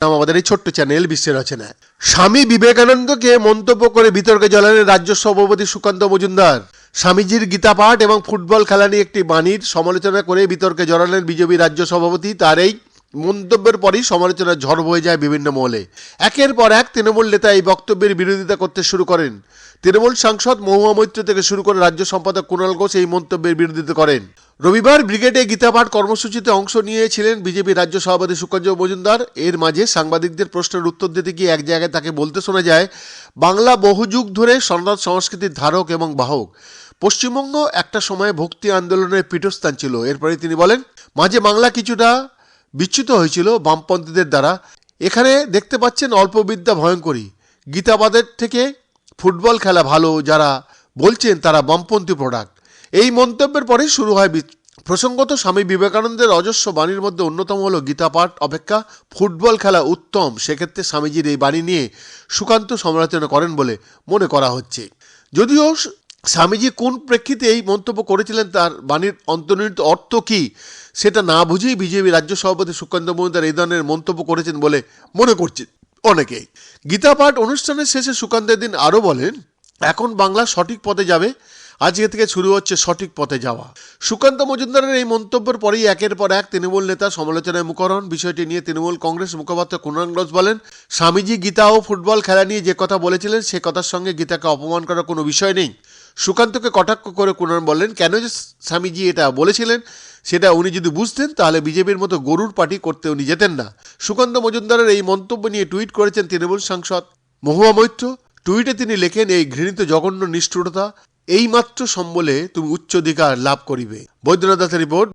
আমাদের এই ছোট্ট চ্যানেল বিশ্বের রচনা স্বামী বিবেকানন্দকে মন্তব্য করে বিতর্কে জড়ালেন রাজ্য সভাপতি সুকান্ত মজুমদার। স্বামীজির গীতাপাঠ এবং ফুটবল খেলা নিয়ে একটি বাণীর সমালোচনা করে বিতর্কে জড়ালেন বিজেপি রাজ্য সভাপতি তার এই মন্তব্যের পরই সমালোচনার ঝড় বয়ে যায় বিভিন্ন মহলে। একের পর এক তৃণমূল নেতা এই বক্তব্যের বিরোধিতা করতে শুরু করেন। তৃণমূল সাংসদ মহুয়া মৈত্র থেকে শুরু করে রাজ্য সম্পাদক কুণাল ঘোষ এই মন্তব্যের বিরোধিতা করেন। রবিবার ব্রিগেডে গীতাপাঠ কর্মসূচিতে অংশ নিয়েছিলেন বিজেপি রাজ্য সভাপতি সুকান্ত মজুমদার। এর মাঝে সাংবাদিকদের প্রশ্নের উত্তর দিতে গিয়ে এক জায়গায় তাকে বলতে শোনা যায়, বাংলা বহুযুগ ধরে সনাতন সংস্কৃতির ধারক এবং বাহক। পশ্চিমবঙ্গ একটা সময়ে ভক্তি আন্দোলনের পীঠস্থান ছিল। এরপরে তিনি বলেন, মাঝে বাংলা কিছুটা বিচ্যুত হয়েছিল বামপন্থীদের দ্বারা। এখানে দেখতে পাচ্ছেন অল্প বিদ্যা ভয়ঙ্করী। গীতাবাদের থেকে ফুটবল খেলা ভালো, যারা বলছেন তারা বামপন্থী প্রোডাক্ট এই মন্তব্যের পরে শুরু হয় প্রসঙ্গত স্বামী বিবেকানন্দের অজস্র বাণীর মধ্যে অন্যতম হলো গীতাপাঠ অপেক্ষা, ফুটবল খেলা উত্তম, সেক্ষেত্রে স্বামীজির এই বাণী নিয়ে সুকান্ত সমালোচনা করেন বলে মনে করা হচ্ছে। যদিও স্বামীজি কোন প্রেক্ষিতে এই মন্তব্য করেছিলেন তার বাণীর অন্তর্নিহিত অর্থ কী? সেটা না বুঝেই বিজেপি রাজ্য সভাপতি সুকান্ত মজুমদার এই ধরনের মন্তব্য করেছেন বলে মনে করছে অনেকেই। গীতা পাঠ অনুষ্ঠানের শেষে সুকান্তের দিন আরও বলেন, এখন বাংলা সঠিক পথে যাবে, আজকে থেকে শুরু হচ্ছে সঠিক পথে যাওয়া। সুকান্ত মজুমদারের এই মন্তব্যের পরেই একের পর এক তৃণমূল নেতা সমালোচনায় মুখরণ। বিষয়টি নিয়ে তৃণমূল কংগ্রেস মুখপাত্র কুণাল ঘোষ বলেন, স্বামীজি গীতা ও ফুটবল খেলা নিয়ে যে কথা বলেছিলেন, সে কথার সঙ্গে গীতাকে অপমান করার কোনো বিষয় নেই। সুকান্তকে কটাক্ষ করে কুণাল বললেন, কেন যে স্বামীজি এটা বলেছিলেন, সেটা উনি যদি বুঝতেন, তাহলে বিজেপির মতো গরুর পার্টি করতে উনি যেতেন না। সুকান্ত মজুমদারের এই মন্তব্য নিয়ে টুইট করেছেন তৃণমূল সাংসদ মহুয়া মৈত্র। টুইটে তিনি লেখেন, এই ঘৃণিত জঘন্য নিষ্ঠুরতা, এইমাত্র সম্বলে তুমি উচ্চ অধিকার লাভ করিবে। বৈদ্যনাথ দাসের রিপোর্ট